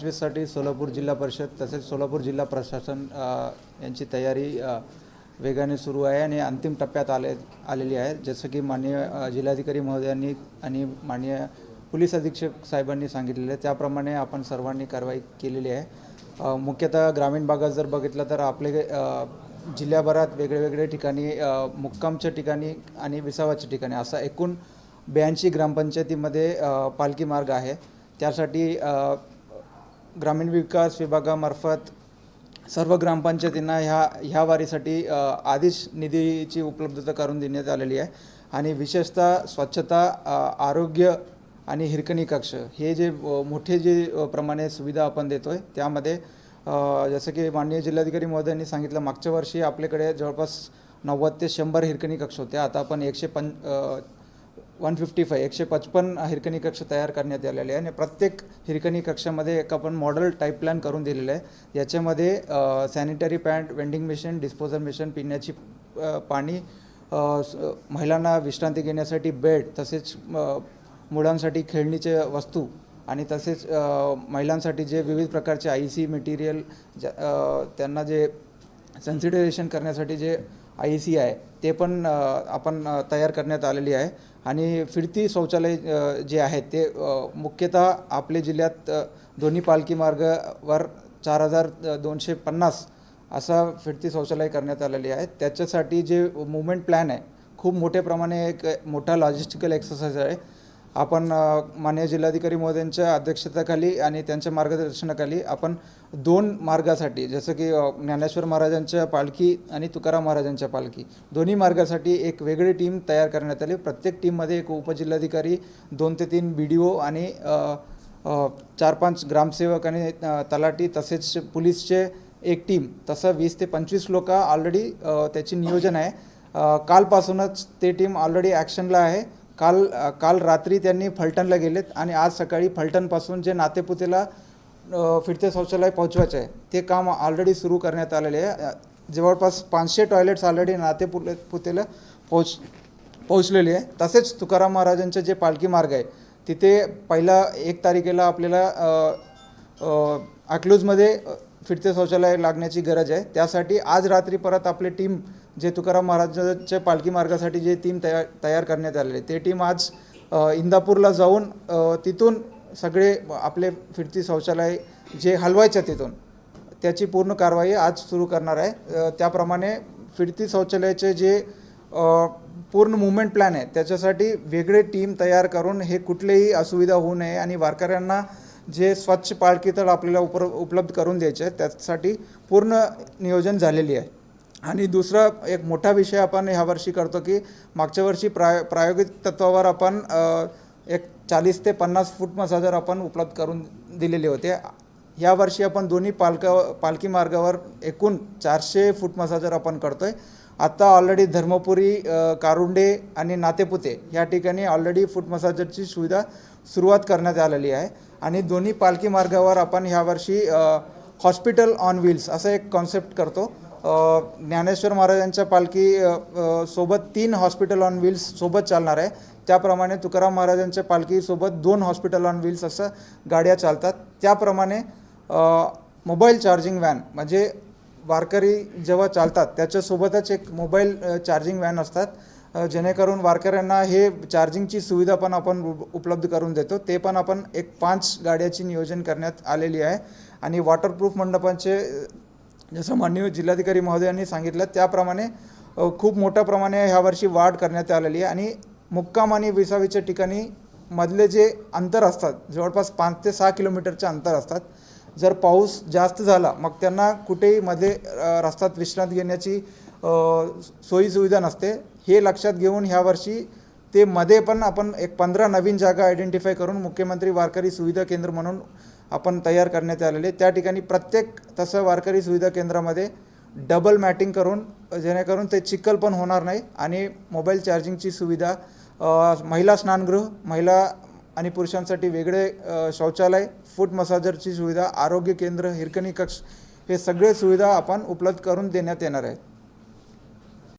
पंचवीससाठी सोलापूर जिल्हा परिषद तसेच सोलापूर जिल्हा प्रशासन यांची तयारी वेगाने सुरू आहे आणि अंतिम टप्प्यात आले आलेली आहे. जसं की माननीय जिल्हाधिकारी महोदयांनी आणि माननीय पोलीस अधीक्षक साहेबांनी सांगितलेलं आहे. त्याप्रमाणे आपण सर्वांनी कारवाई केलेली आहे. मुख्यतः ग्रामीण भागात जर बघितलं तर आपले जिल्ह्याभरात वेगळे वेगळे ठिकाणी मुक्कामच्या ठिकाणी आणि विसावाच्या ठिकाणी असा एकूण ब्याऐंशी ग्रामपंचायतीमध्ये पालखी मार्ग आहे. त्यासाठी ग्रामीण विकास विभागामार्फत सर्व ग्रामपंचायतींना ह्या ह्या वारीसाठी आधीच निधीची उपलब्धता करून देण्यात आलेली आहे. आणि विशेषतः स्वच्छता आरोग्य आणि हिरकणी कक्ष हे जे मोठे जे प्रमाणे सुविधा आपण देतो आहे त्यामध्ये जसं की माननीय जिल्हाधिकारी महोदयांनी सांगितलं मागच्या वर्षी आपल्याकडे जवळपास नव्वद ते शंभर हिरकणी कक्ष होते. आता आपण एकशे पं वन फिफ्टी फाय एकशे पचपन्न हिरकणी कक्ष तयार करण्यात आलेले आहे आणि प्रत्येक हिरकणी कक्षामध्ये एक आपण मॉडेल टाईप प्लॅन करून दिलेलं आहे. याच्यामध्ये sanitary pant vending machine disposal machine पिण्याची पाणी महिलांना विश्रांती घेण्यासाठी बेड तसेच मुलांसाठी खेळणीचे वस्तू आणि तसेच महिलांसाठी जे विविध प्रकारचे आय सी मटेरियल त्यांना जे कन्सिडरेशन करण्यासाठी जे आय सी आहे. ते पण आपण तयार करण्यात आलेली आहे. आणि फिरती शौचालय जे आहेत ते मुख्यतः आपल्या जिल्ह्यात दोन्ही पालखी मार्गावर चार हजार दोनशे पन्नास असा फिरती शौचालय करण्यात आलेली आहे. त्याच्यासाठी जे मुवमेंट प्लॅन आहे खूप मोठ्या प्रमाणे एक मोठा लॉजिस्टिकल एक्सरसाइज आहे. आपण अ, माननीय जिल्हाधिकारी महोदयांच्या अध्यक्षतेखाली आणि त्यांच्या मार्गदर्शनाखाली आपण दोन मार्गासाठी जसं की ज्ञानेश्वर महाराजांच्या पालखी आणि तुकाराम महाराजांच्या पालखी दोन्ही मार्गासाठी एक वेगळी टीम तयार करण्यात आली. प्रत्येक टीममध्ये एक उपजिल्हाधिकारी दोन ते तीन बी डी ओ आणि चार पाच ग्रामसेवक आणि तलाठी तसेच पोलीसचे एक टीम तसं वीस ते पंचवीस लोक ऑलरेडी त्याची नियोजन आहे. कालपासूनच ते टीम ऑलरेडी ॲक्शनला आहे. काल काल रात्री त्यांनी फलटणला गेलेत आणि आज सकाळी फलटणपासून जे नातेपुतेला फिरते शौचालय पोहोचवायचं आहे ते काम ऑलरेडी सुरू करण्यात आलेले आहे. जवळपास पाचशे टॉयलेट्स ऑलरेडी नातेपुले पुतेला पोहोच पोहोचलेली आहे. तसेच तुकाराम महाराजांचे जे पालखी मार्ग आहे तिथे पहिला एक तारखेला आपल्याला अ, अकलूजमध्ये फिरते शौचालय लागण्याची गरज आहे. त्यासाठी आज रात्री परत आपली टीम जे तुकाराम महाराजांच्या पालखी मार्गासाठी जे टीम तयार तयार करण्यात आलेले ते टीम आज इंदापूरला जाऊन तिथून सगळे आपले फिरती शौचालय जे हलवायचे तिथून त्याची पूर्ण कारवाई आज सुरू करणार आहे. त्याप्रमाणे फिरती शौचालयाचे जे पूर्ण मुवमेंट प्लॅन आहे त्याच्यासाठी वेगळे टीम तयार करून हे कुठलेही असुविधा होऊ नये आणि वारकऱ्यांना जे स्वच्छ पालखी आपल्याला उपर उपलब्ध करून द्यायचे आहे त्यासाठी पूर्ण नियोजन झालेली आहे. आणि दुसरा एक मोठा विषय आपण ह्यावर्षी करतो की मागच्या वर्षी प्राय प्रायोगिक तत्वावर आपण एक चाळीस ते पन्नास फूट मसाजर आपण उपलब्ध करून दिलेले होते. या वर्षी आपण दोन्ही पालका पालखी मार्गावर एकूण चारशे फूट मसाजर आपण करतो आहे आत्ता ऑलरेडी धर्मपुरी कारुंडे आणि नातेपुते या ठिकाणी ऑलरेडी फूट मसाजरची सुविधा सुरुवात करण्यात आलेली आहे. आणि दोन्ही पालखी मार्गावर आपण ह्यावर्षी हॉस्पिटल ऑन व्हील्स असं एक कॉन्सेप्ट करतो. ज्ञानेश्वर महाराजांच्या पालखी सोबत तीन हॉस्पिटल ऑन व्हील्स सोबत चालणार आहे. त्याप्रमाणे तुकाराम महाराजांच्या पालखीसोबत दोन हॉस्पिटल ऑन व्हील्स असं गाड्या चालतात. त्याप्रमाणे मोबाईल चार्जिंग व्हॅन म्हणजे वारकरी जेव्हा चालतात त्याच्यासोबतच एक मोबाईल चार्जिंग व्हॅन असतात. जेणेकरून वारकऱ्यांना हे चार्जिंगची सुविधा पण आपण उप- उपलब्ध करून देतो. ते पण आपण एक पाच गाड्याची नियोजन करण्यात आलेली आहे. आणि वॉटरप्रूफ मंडपांचे जसं माननीय जिल्हाधिकारी महोदयांनी सांगितलं त्याप्रमाणे खूप मोठ्या प्रमाणे ह्यावर्षी वाढ करण्यात आलेली आहे. आणि मुक्काम आणि विसावीच्या ठिकाणी मधले जे अंतर असतात जवळपास पाच ते सहा किलोमीटरचे अंतर असतात. जर पाऊस जास्त झाला मग त्यांना कुठेही मध्ये रस्त्यात विश्रांती घेण्याची सोयीसुविधा नसते. हे लक्षात घेऊन ह्यावर्षी ते मध्ये पण आपण एक पंधरा नवीन जागा आयडेंटिफाय करून मुख्यमंत्री वारकरी सुविधा केंद्र म्हणून आपण तयार करण्यात आलेले त्या ठिकाणी प्रत्येक तसं वारकरी सुविधा केंद्रामध्ये डबल मॅटिंग करून जेणेकरून ते चिखल पण होणार नाही आणि मोबाईल चार्जिंगची सुविधा महिला स्नानगृह महिला आणि पुरुषांसाठी वेगळे शौचालय फूट मसाजरची सुविधा आरोग्य केंद्र हिरकणी कक्ष हे सगळे सुविधा आपण उपलब्ध करून देण्यात येणार आहेत.